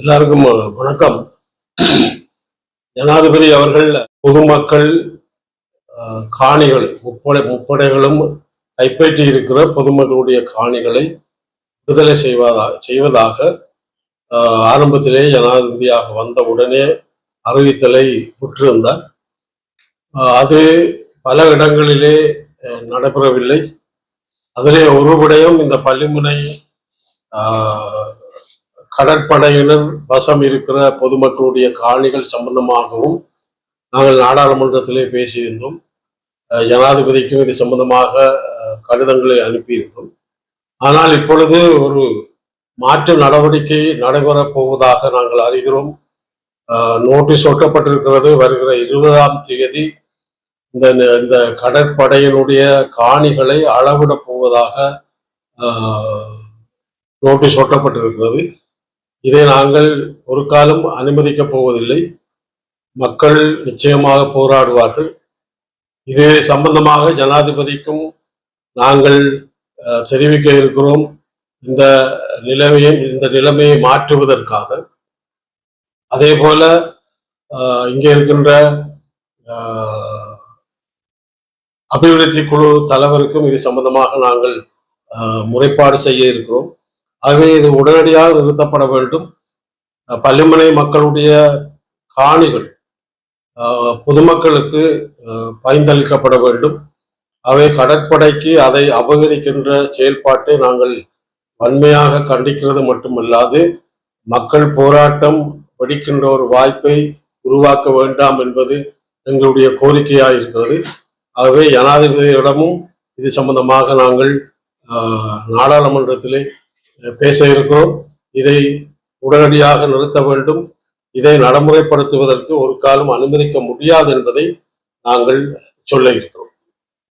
எல்லாருக்கும் வணக்கம். ஜனாதிபதி அவர்கள் பொதுமக்கள் காணிகள் முப்படை முப்படைகளும் கைப்பற்றி இருக்கிற பொதுமக்களுடைய காணிகளை விடுதலை செய்வதா செய்வதாக ஆரம்பத்திலே ஜனாதிபதியாக வந்த உடனே அறிவித்தலை விட்டிருந்தார். அது பல இடங்களிலே நடைபெறவில்லை. அதிலே ஒரு விடயம் இந்த பள்ளிமுனை ஆஹ், கடற்படையினர் வசம் இருக்கிற பொதுமக்களுடைய காணிகள் சம்பந்தமாகவும் நாங்கள் நாடாளுமன்றத்திலே பேசியிருந்தோம். ஜனாதிபதிக்கும் இது சம்பந்தமாக கடிதங்களை அனுப்பியிருந்தோம். ஆனால் இப்பொழுது ஒரு மாற்று நடவடிக்கை நடைபெறப் போவதாக நாங்கள் அறிகிறோம். நோட்டீஸ் ஒட்டப்பட்டிருக்கிறது. வருகிற இருபதாம் தேதி இந்த இந்த கடற்படையினுடைய காணிகளை அளவிடப் போவதாக நோட்டீஸ் ஒட்டப்பட்டிருக்கிறது. இதை நாங்கள் ஒரு காலம் அனுமதிக்கப் போவதில்லை. மக்கள் நிச்சயமாக போராடுவார்கள். இது சம்பந்தமாக ஜனாதிபதிக்கும் நாங்கள் தெரிவிக்க இருக்கிறோம். இந்த நிலைமையை இந்த நிலைமையை மாற்றுவதற்காக. அதே போல இங்கே இருக்கின்ற அபிவிருத்தி குழு தலைவருக்கும் இது சம்பந்தமாக நாங்கள் முறைப்பாடு செய்ய இருக்கிறோம். ஆகவே இது உடனடியாக நிறுத்தப்பட வேண்டும். பள்ளிமனை மக்களுடைய காணிகள் பொதுமக்களுக்கு பயந்தளிக்கப்பட வேண்டும். அவை கடற்படைக்கு அதை அபகரிக்கின்ற செயல்பாட்டை நாங்கள் வன்மையாக கண்டிக்கிறது மட்டுமல்லாது மக்கள் போராட்டம் வெடிக்கின்ற ஒரு வாய்ப்பை உருவாக்க வேண்டாம் என்பது எங்களுடைய கோரிக்கையாக இருக்கிறது. ஆகவே ஜனாதிபதியிடமும் இது சம்பந்தமாக நாங்கள் நாடாளுமன்றத்திலே பேச இருக்கிறோம் இதை உடனடியாக நிறுத்த வேண்டும். இதை நடைமுறைப்படுத்துவதற்கு ஒரு காலம் அனுமதிக்க முடியாது என்பதை நாங்கள் சொல்ல இருக்கிறோம்.